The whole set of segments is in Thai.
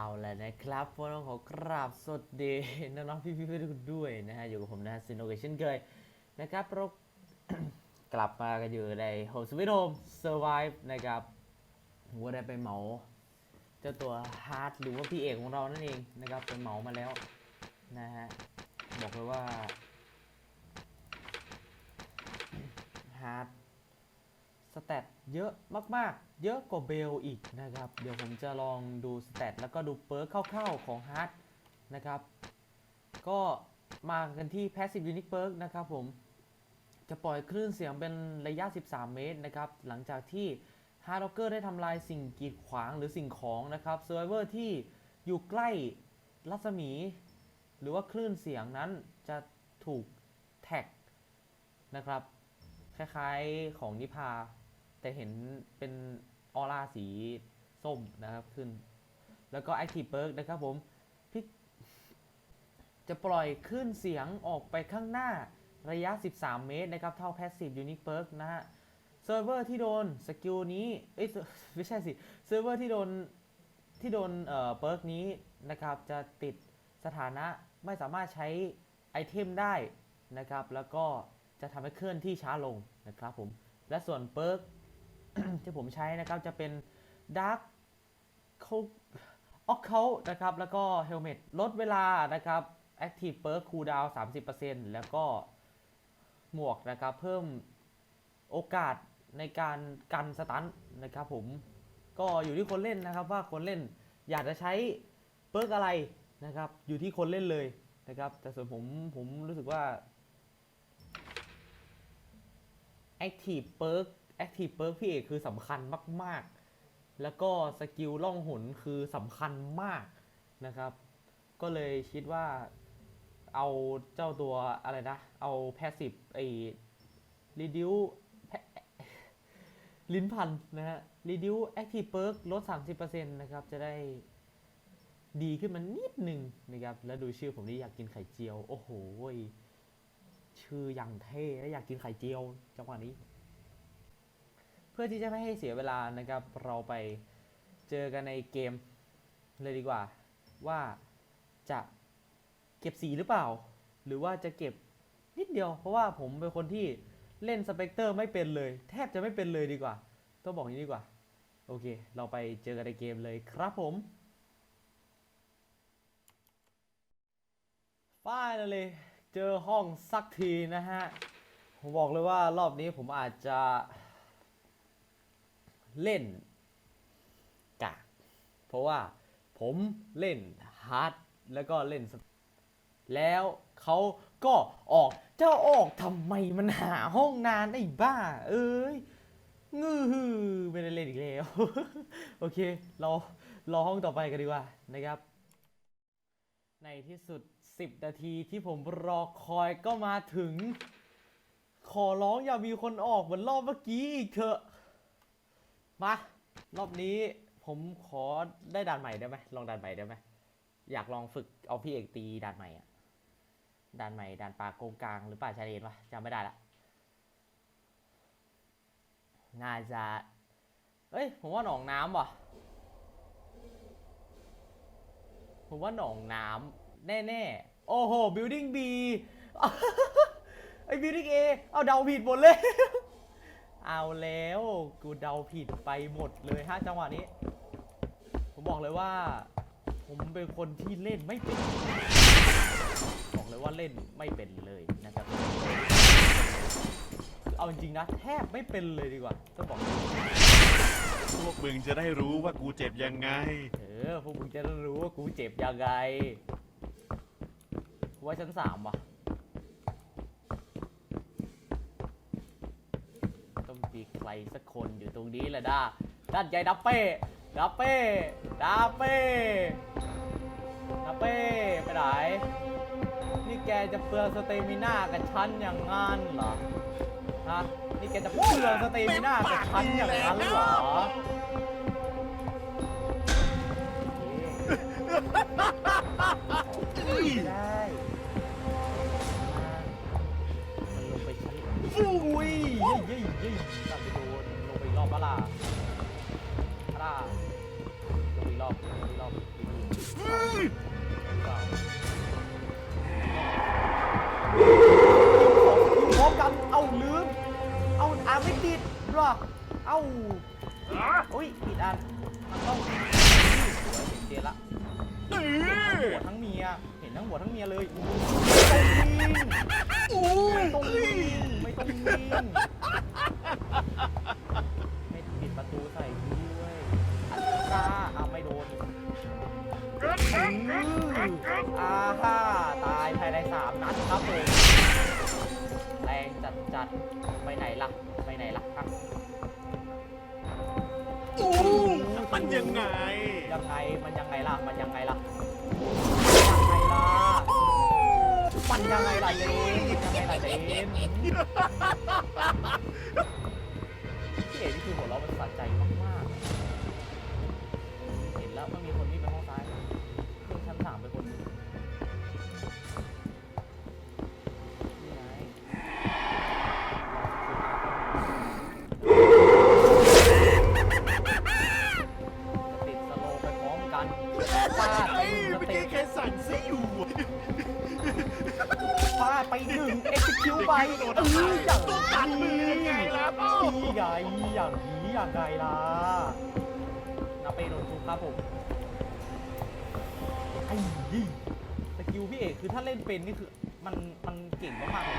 เอาแล้วนะครับพวกเราขอกราบสวัสดีน้องๆพี่ๆทุกคนด้วยนะฮะอยู่กับผมนะซินโนเกเช่นเคยนะครับเรากลับมากันอยู่ใน Home Sweet Home Survive นะครับผมก็ได้ไปเหมาเจ้าตัวฮาร์ดหรือว่าพี่เอกของเรานั่นเองนะครับไปเหมามาแล้วนะฮะบอกเลยว่าฮาร์ด แตทเยอะมากๆ เยอะกว่าเบลอีกนะครับ เดี๋ยวผมจะลองดูสแตทแล้วก็ดูเปิร์กคร่าวๆของฮาร์ดนะครับ ก็มากันที่ Passive Unique Perk นะครับผม จะปล่อยคลื่นเสียงเป็นระยะ 13 เมตรนะครับ หลังจากที่ Hard Rocker ได้ทำลายสิ่งกีดขวางหรือสิ่งของนะครับ Survivor ที่อยู่ใกล้รัศมี หรือว่าคลื่นเสียงนั้นจะถูกแท็กนะครับ คล้ายๆของนิพา แต่เห็นเป็นออร่าสีส้มนะครับขึ้น แล้วก็ Active Perk นะครับผมพี่จะปล่อยคลื่นเสียงออกไปข้างหน้าระยะ 13 เมตรนะครับ เท่า Passive Unique Perk นะฮะเซิร์ฟเวอร์ที่โดนสกิลนี้เอ้ยไม่ใช่สิเซิร์ฟเวอร์ที่โดนที่โดนเอ่อเปิร์กนี้นะครับ จะติดสถานะไม่สามารถใช้ไอเทมได้นะครับ แล้วก็จะทำให้เคลื่อนที่ช้าลงนะครับผม และส่วนเปิร์ก ที่ผมใช้นะครับจะเป็น Dark เขาออกเขานะครับ แล้วก็ Helmet ลดเวลานะครับ Active Perk Cooldown 30%แล้วก็หมวกนะครับ เพิ่มโอกาสในการกันสตันนะครับผมก็อยู่ที่คนเล่นนะครับว่าคนเล่นอยากจะใช้เปิร์กอะไรนะครับ อยู่ที่คนเล่นเลยนะครับ แต่ส่วนผมผมรู้สึกว่า Active Perk Active Perk พี่เอกคือสำคัญมาก ๆ แล้วก็สกิลล่องหนคือสำคัญมากนะครับ ก็เลยคิดว่าเอาเจ้าตัวอะไรนะ เอา Passive ไอ้ Reduce ลิ้นพันนะฮะ Reduce Active Perk ลด 30%นะครับ จะได้ดีขึ้นมานิดหนึ่งนะครับ แล้วดูชื่อผมนี่อยากกินไข่เจียว โอ้โหชื่ออย่างเท่ และอยากกินไข่เจียว จังหวะนี้ พื่อที่จะไม่ให้เสียเวลานะครับ เราไปเจอกันในเกมเลยดีกว่า ว่าจะเก็บสีหรือเปล่า หรือว่าจะเก็บนิดเดียว เพราะว่าผมเป็นคนที่เล่นสเปกเตอร์ไม่เป็นเลย แทบจะไม่เป็นเลยดีกว่า ต้องบอกอย่างนี้ดีกว่า โอเค เราไปเจอกันในเกมเลยครับผมฝ้ายเลยเจอห้องสักทีนะฮะ ผมบอกเลยว่ารอบนี้ผมอาจจะ เล่นกากเพราะว่าผมเล่นฮาร์ดแล้วก็เล่น แล้วเขาก็ออกเจ้าออกทำไมมันหาห้องนานไอ้บ้า เอ้ยงือฮือไม่ได้เล่นอีกแล้ว โอเค เรารอห้องต่อไปกันดีกว่านะครับ ในที่สุด 10 นาทีที่ผมรอคอยก็มาถึง ขอร้องอย่ามีคนออกเหมือนรอบเมื่อกี้อีกเถอะ มารอบนี้ผมขอได้ด่านใหม่ได้ไหมลองด่านใหม่ได้ไหมอยากลองฝึกเอาพี่เอกตีด่านใหม่อะด่านใหม่ด่านป่าโกงกลางหรือป่าชายเลนวะจำไม่ได้ละน่าจะเอ้ยผมว่าหนองน้ำว่ะผมว่าหนองน้ำแน่ๆ โอ้โห building B ไอ้ building A เอาเดาผิดหมดเลย เอาแล้วกูเดาผิดไปหมดเลยฮะจังหวะนี้ ผมบอกเลยว่า ผมเป็นคนที่เล่นไม่เป็น บอกเลยว่าเล่นไม่เป็นเลยนะครับ เอาจริงๆนะแทบไม่เป็นเลยดีกว่าต้องบอก พวกมึงจะได้รู้ว่ากูเจ็บยังไง เออพวกมึงจะได้รู้ว่ากูเจ็บยังไงกูว่าชั้นสามว่ะ ต้องมีใครสักคนอยู่ตรงนี้แหละด้าด้านใหญ่ดับเป้ดับเป้ดับเป้ดับเป้ไปไหนนี่แกจะเปลืองสเตมิน่ากับฉันอย่างงั้นเหรอฮะนี่แกจะเปลืองสเตมิน่ากับฉันอย่างนั้นเหรอได้ ย้ยเย้ยเย้ยตัดไปโดนลงไปอีกรอบปะล่ะปะล่ะลงไปอีกรอบลงไปอีกรอบดีพร้อมกันเอาลืมเอาอาไม่ติดหรอเอาอุ้ยผิดอันมันต้องสวยเจนละเอเห็นทั้งอหัวทั้งเมีย เห็นทั้งหัวทั้งเมียเลยไม่ต้องวิ่งไม่ต้องวิ่งไม่ต้องวิ่ง ออาฮ่าตายภายในสามนัดครับผมแรงจัดจัดๆไปไหนล่ะ ไปไหนล่ะอะอู้มันยังไง ยังไง มันยังไงล่ะ มันยังไงล่ะยังไงล่ะ มันยังไงล่ะเจนยังไงล่ะเจน ครับผมไอ้ยี่สกิลพี่เอกคือถ้าเล่นเป็นนี่คือมันมันเก่งมากๆเลย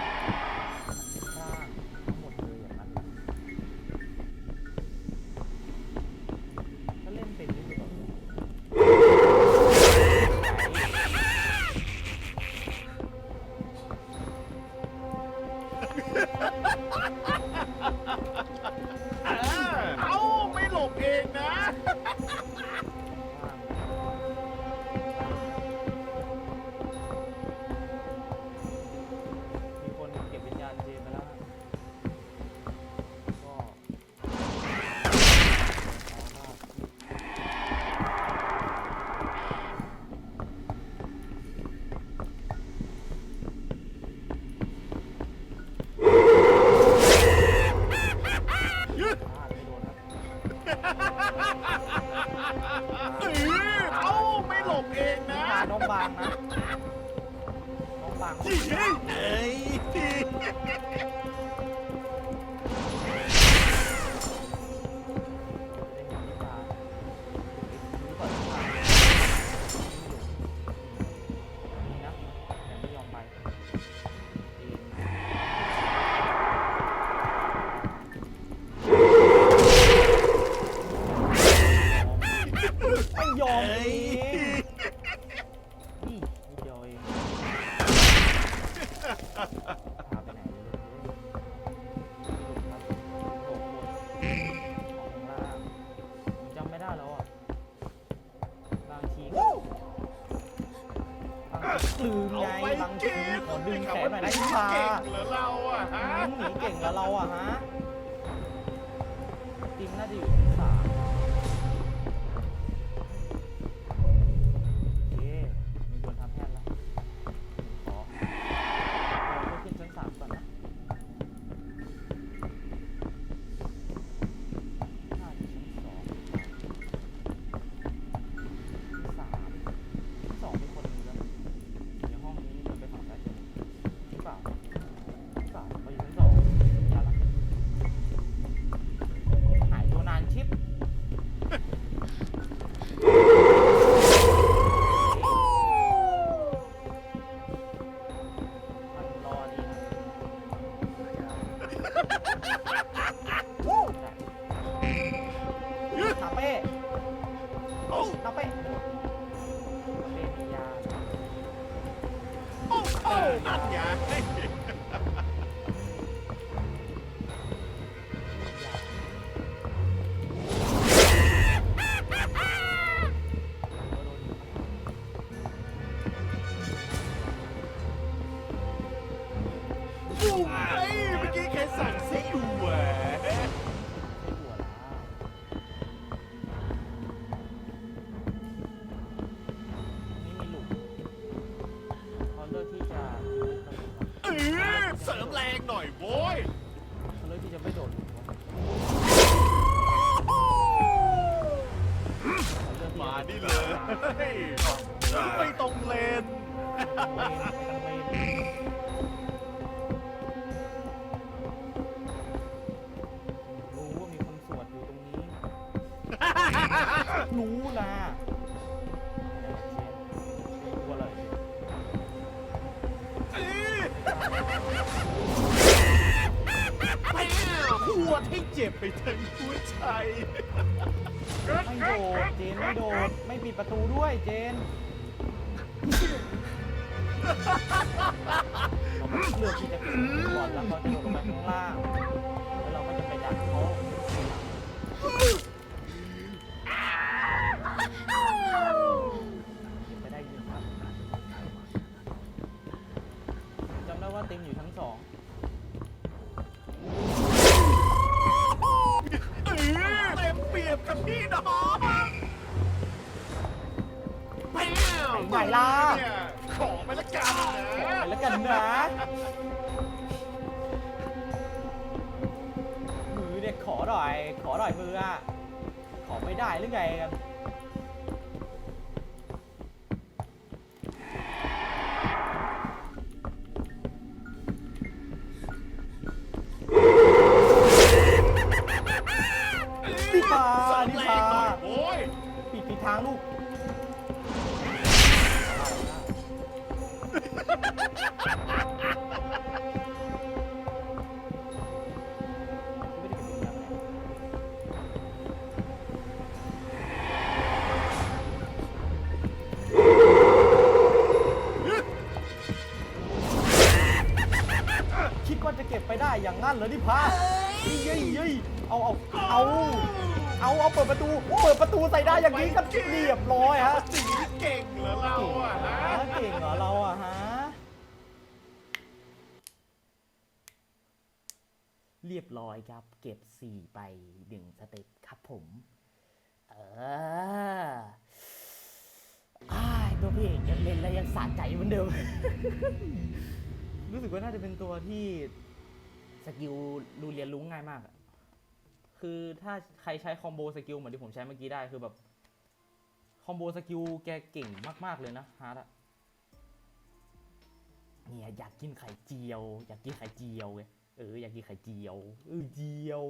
ลืมไงเอาไปบางเกทีมขอดึงแขนหน่อยนะเก่พี่พางเหรอเราอะฮะ หนีเก่งแล้วเราอะฮะจริงน่าจะอยู่ อู้ไอ้เมื่อกี้แค่สั่งซิอ จ็บไปทั้งหัวใจ ไม่โดดเจนไม่โดดไม่ปิดประตูด้วยเจนเราไม่เลือกที่จะปิดประตูก่อนแล้วเขาจะโดดลงไปข้างล่างแล้วเราก็จะไปดักเขายิงไปได้ยิงครับจำได้ว่าติมอยู่ชั้นสอง กับพี่น้องไหนล่ะ เนี่ยขอไปละกันไปนะ แล้วกันนะมือเนี่ยขอหน่อย ขอหน่อยมืออะ ขอไม่ได้หรือไงกันนี่ นั้นเหรอนี่พาเย้ยเย้ยเย้ยเอาเอาเอาเอาเอาเปิดประตู เปิดประตูใส่ได้อย่างนี้ก็เรียบร้อยฮะสีเก่งเหรอเราอะฮะเก่งเหรอเราอะฮะเรียบร้อยครับ เก็บ 4 ไปหนึ่งสเต็ปครับผม เอออ้ายตัวพี่เอกยังเล่นแล้วยังสะใจเหมือนเดิม รู้สึกว่าน่าจะเป็นตัวที่ส กิลรูเรียนรู้ง่ายมากอะคือถ้าใครใช้คอมโบสกิลเหมือนที่ผมใช้เมื่อกี้ได้คือแบบคอมโบสกิลแกเก่งมาก ๆ เลยนะฮาร์ดอะเนี่ยอยากกินไข่เจียว อยากกินไข่เจียวไงเอออยากกินไข่เจียวเออเจียว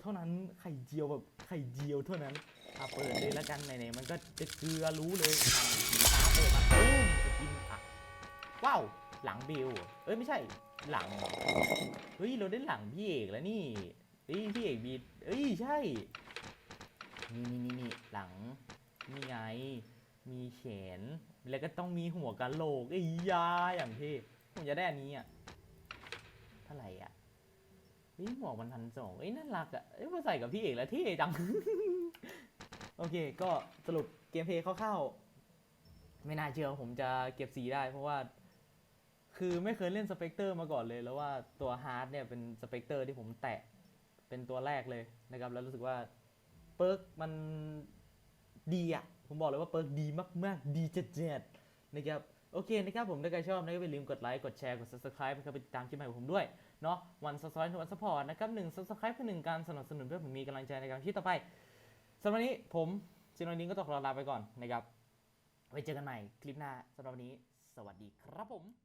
เท่านั้นไข่เจียวแบบไข่เจียวเท่านั้นอะเปิดเลยแล้วกันไหนๆมันก็จะเกลือรู้เลยอะตาเปิดมาปุ้มจะกินอะว้าวหลังบิวเอ้ยไม่ใช่ หลัง เฮ้ย เราได้หลังพี่เอกแล้วนี่เฮ้ยพี่เอกบีเอ้ย ใช่ นี่นี่นี่นี่หลัง นี่ไง มีแขน แล้วก็ต้องมีหัวกะโหลกไอ้ยาอย่างที่ผมจะได้อันนี้อะ เท่าไหร่อะเฮ้ยหมวกมันพันสองเอ้ยน่ารักอะเอ้ยมาใส่กับพี่เอกแล้วเท่จัง โอเค ก็สรุปเกมเพลย์คร่าวๆไม่น่าเชื่อผมจะเก็บสีได้เพราะว่า คือไม่เคยเล่นสเปกเตอร์มาก่อนเลย แล้วว่าตัวฮาร์ดเนี่ยเป็นสเปกเตอร์ที่ผมแตะเป็นตัวแรกเลยนะครับ แล้วรู้สึกว่าเปิร์กมันดีอะผมบอกเลยว่าเปิร์กดีมาก ๆ ดีจัดๆนะครับโอเคนะครับผมถ้าใครชอบนะครับอย่าลืมกดไลค์ กดแชร์ กด subscribe นะครับไปติดตามคลิปใหม่ของผมด้วย เนาะวันซับซ้อนวันซัพพอร์ตนะครับหนึ่ง subscribe คือหนึ่งการสนับสนุนเพื่อผมมีกำลังใจในการทำคลิปต่อไปสำหรับวันนี้ผมจินวันนี้ก็ต้องขอลาไปก่อนนะครับไว้เจอกันใหม่คลิปหน้าสำหรับวันนี้ สวัสดีครับผม